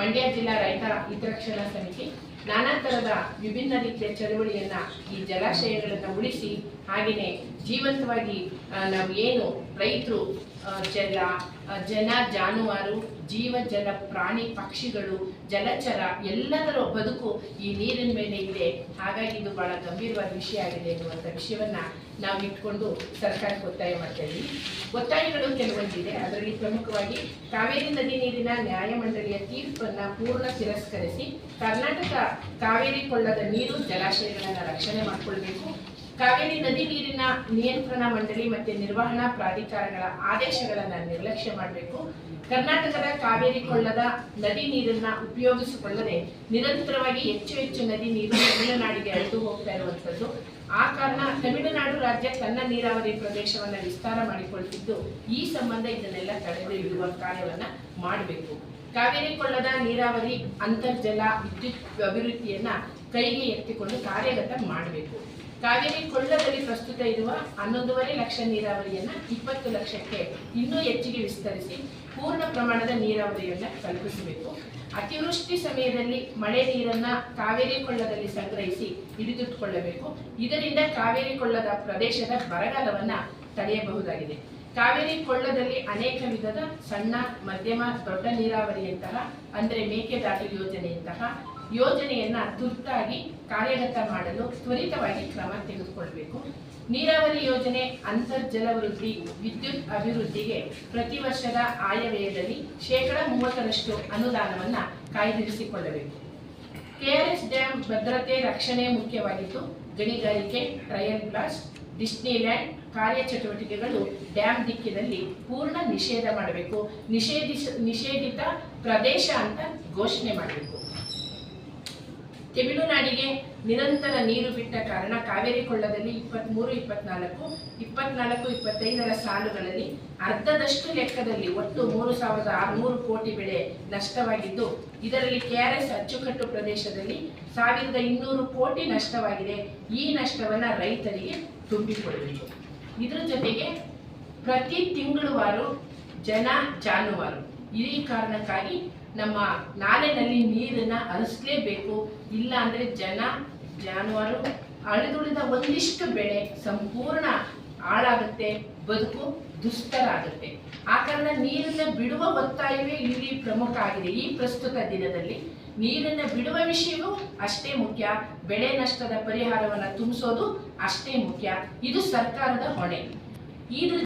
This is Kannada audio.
మండ్య జిల్లా రైత హితరక్షణ సమితి ನಾನಾ ತರದ ವಿಭಿನ್ನ ರೀತಿಯ ಚಳುವಳಿಯನ್ನ ಈ ಜಲಾಶಯಗಳನ್ನ ಉಳಿಸಿ ಹಾಗೆಯೇ ಜೀವಂತವಾಗಿ ನಾವು ಏನು ರೈತರು ಜಲ ಜನ, ಜಾನುವಾರು, ಜೀವ, ಜಲ, ಪ್ರಾಣಿ, ಪಕ್ಷಿಗಳು, ಜಲಚರ ಎಲ್ಲದರ ಬದುಕು ಈ ನೀರಿನ ಮೇಲೆ ಇದೆ. ಹಾಗಾಗಿ ಇದು ಬಹಳ ಗಂಭೀರವಾದ ವಿಷಯ ಆಗಿದೆ ಎನ್ನುವಂಥ ವಿಷಯವನ್ನ ನಾವು ಇಟ್ಕೊಂಡು ಸರ್ಕಾರಕ್ಕೆ ಒತ್ತಾಯ ಮಾಡ್ತಾ ಒತ್ತಾಯಗಳು ಕೆಲವೊಂದಿದೆ. ಅದರಲ್ಲಿ ಪ್ರಮುಖವಾಗಿ ಕಾವೇರಿ ನದಿ ನೀರಿನ ನ್ಯಾಯಮಂಡಳಿಯ ತೀರ್ಪನ್ನ ಪೂರ್ಣ ತಿರಸ್ಕರಿಸಿ ಕರ್ನಾಟಕ ಕಾವೇರಿ ಕೊಳ್ಳದ ನೀರು ಜಲಾಶಯಗಳನ್ನು ರಕ್ಷಣೆ ಮಾಡಿಕೊಳ್ಬೇಕು. ಕಾವೇರಿ ನದಿ ನೀರಿನ ನಿಯಂತ್ರಣ ಮಂಡಳಿ ಮತ್ತೆ ನಿರ್ವಹಣಾ ಪ್ರಾಧಿಕಾರಗಳ ಆದೇಶಗಳನ್ನು ನಿರ್ಲಕ್ಷ್ಯ ಮಾಡಬೇಕು. ಕರ್ನಾಟಕದ ಕಾವೇರಿ ಕೊಳ್ಳದ ನದಿ ನೀರನ್ನ ಉಪಯೋಗಿಸಿಕೊಳ್ಳದೆ ನಿರಂತರವಾಗಿ ಹೆಚ್ಚು ಹೆಚ್ಚು ನದಿ ನೀರು ತಮಿಳುನಾಡಿಗೆ ಅಳೆದು ಹೋಗ್ತಾ ಇರುವಂಥದ್ದು. ಆ ಕಾರಣ ತಮಿಳುನಾಡು ರಾಜ್ಯ ತನ್ನ ನೀರಾವರಿ ಪ್ರದೇಶವನ್ನ ವಿಸ್ತಾರ ಮಾಡಿಕೊಳ್ತಿದ್ದು ಈ ಸಂಬಂಧ ಇದನ್ನೆಲ್ಲ ತಡೆದು ಇಡುವ ಕಾರ್ಯವನ್ನ ಮಾಡಬೇಕು. ಕಾವೇರಿ ಕೊಳ್ಳದ ನೀರಾವರಿ ಅಂತರ್ಜಲ ವಿದ್ಯುತ್ ಅಭಿವೃದ್ಧಿಯನ್ನ ಕೈಗೆ ಎತ್ತಿಕೊಂಡು ಕಾರ್ಯಗತ ಮಾಡಬೇಕು. ಕಾವೇರಿ ಕೊಳ್ಳದಲ್ಲಿ ಪ್ರಸ್ತುತ ಇರುವ ಹನ್ನೊಂದೂವರೆ ಲಕ್ಷ ನೀರಾವರಿಯನ್ನ ಇಪ್ಪತ್ತು ಲಕ್ಷಕ್ಕೆ ಇನ್ನೂ ಹೆಚ್ಚಿಗೆ ವಿಸ್ತರಿಸಿ ಪೂರ್ಣ ಪ್ರಮಾಣದ ನೀರಾವರಿಯನ್ನ ಕಲ್ಪಿಸಬೇಕು. ಅತಿವೃಷ್ಟಿ ಸಮಯದಲ್ಲಿ ಮಳೆ ನೀರನ್ನ ಕಾವೇರಿ ಕೊಳ್ಳದಲ್ಲಿ ಸಂಗ್ರಹಿಸಿ ಹಿಡಿದಿಟ್ಟುಕೊಳ್ಳಬೇಕು. ಇದರಿಂದ ಕಾವೇರಿ ಕೊಳ್ಳದ ಪ್ರದೇಶದ ಬರಗಾಲವನ್ನ ತಡೆಯಬಹುದಾಗಿದೆ. ಕಾವೇರಿ ಕೊಳ್ಳದಲ್ಲಿ ಅನೇಕ ವಿಧದ ಸಣ್ಣ, ಮಧ್ಯಮ, ದೊಡ್ಡ ನೀರಾವರಿಯಂತಹ, ಅಂದರೆ ಮೇಕೆದಾಟು ಯೋಜನೆಯಂತಹ ಯೋಜನೆಯನ್ನ ತುರ್ತಾಗಿ ಕಾರ್ಯಗತ ಮಾಡಲು ತ್ವರಿತವಾಗಿ ಕ್ರಮ ತೆಗೆದುಕೊಳ್ಬೇಕು. ನೀರಾವರಿ ಯೋಜನೆ ಅಂತರ್ಜಲ ವೃದ್ಧಿ, ವಿದ್ಯುತ್ ಅಭಿವೃದ್ಧಿಗೆ ಪ್ರತಿ ವರ್ಷದ ಆಯವ್ಯಯದಲ್ಲಿ ಶೇಕಡ ಮೂವತ್ತರಷ್ಟು ಅನುದಾನವನ್ನ ಕಾಯ್ದಿರಿಸಿಕೊಳ್ಳಬೇಕು. ಕೆಆರ್ಎಸ್ ಡ್ಯಾಂ ಭದ್ರತೆ ರಕ್ಷಣೆ ಮುಖ್ಯವಾಗಿದ್ದು, ಗಣಿಗಾರಿಕೆ, ಟ್ರಯಲ್ ಬ್ಲಾಸ್ಟ್ ಡಿಸ್ನಿಲ್ಯಾಂಡ್ ಕಾರ್ಯಚಟುವಟಿಕೆಗಳು ಡ್ಯಾಮ್ ದಿಕ್ಕಿನಲ್ಲಿ ಪೂರ್ಣ ನಿಷೇಧ ಮಾಡಬೇಕು. ನಿಷೇಧಿಸ ನಿಷೇಧಿತ ಪ್ರದೇಶ ಅಂತ ಘೋಷಣೆ ಮಾಡಬೇಕು. ತಮಿಳುನಾಡಿಗೆ ನಿರಂತರ ನೀರು ಬಿಟ್ಟ ಕಾರಣ ಕಾವೇರಿ ಕೊಳ್ಳದಲ್ಲಿ ಇಪ್ಪತ್ತ್ಮೂರು ಇಪ್ಪತ್ನಾಲ್ಕು ಇಪ್ಪತ್ನಾಲ್ಕು, ಇಪ್ಪತ್ತೈದರ ಸಾಲುಗಳಲ್ಲಿ ಅರ್ಧದಷ್ಟು ಲೆಕ್ಕದಲ್ಲಿ ಒಟ್ಟು ಮೂರು ಸಾವಿರದ ಆರುನೂರು ಕೋಟಿ ಬೆಳೆ ನಷ್ಟವಾಗಿದ್ದು, ಇದರಲ್ಲಿ ಕೆಆರ್ಎಸ್ ಅಚ್ಚುಕಟ್ಟು ಪ್ರದೇಶದಲ್ಲಿ ಸಾವಿರದ ಇನ್ನೂರು ಕೋಟಿ ನಷ್ಟವಾಗಿದೆ. ಈ ನಷ್ಟವನ್ನು ರೈತರಿಗೆ ತುಂಬಿಕೊಡಬೇಕು. ಇದರ ಜೊತೆಗೆ ಪ್ರತಿ ತಿಂಗಳುವಾರು ಜನ ಜಾನುವಾರು. ಈ ಕಾರಣಕ್ಕಾಗಿ ನಮ್ಮ ನಾಲೆನಲ್ಲಿ ನೀರನ್ನ ಹರಿಸ್ಲೇಬೇಕು. ಇಲ್ಲ ಅಂದ್ರೆ ಜನ ಜಾನುವಾರು ಅಳಿದುಳಿದ ಒಂದಿಷ್ಟು ಬೆಳೆ ಸಂಪೂರ್ಣ ಹಾಳಾಗುತ್ತೆ, ಬದುಕು ದುಷ್ಟರಾಗುತ್ತೆ ಆ ಕಾರಣ ನೀರನ್ನ ಬಿಡುವ ಒತ್ತಾಯವೇ ಇಲ್ಲಿ ಪ್ರಮುಖ ಆಗಿದೆ. ಈ ಪ್ರಸ್ತುತ ದಿನದಲ್ಲಿ ನೀರನ್ನ ಬಿಡುವ ವಿಷಯವೂ ಅಷ್ಟೇ ಮುಖ್ಯ. ಬೆಳೆ ನಷ್ಟದ ಪರಿಹಾರವನ್ನ ತುಂಬಿಸೋದು ಅಷ್ಟೇ ಮುಖ್ಯ. ಇದು ಸರ್ಕಾರದ ಹೊಣೆ. ಇದ್ರ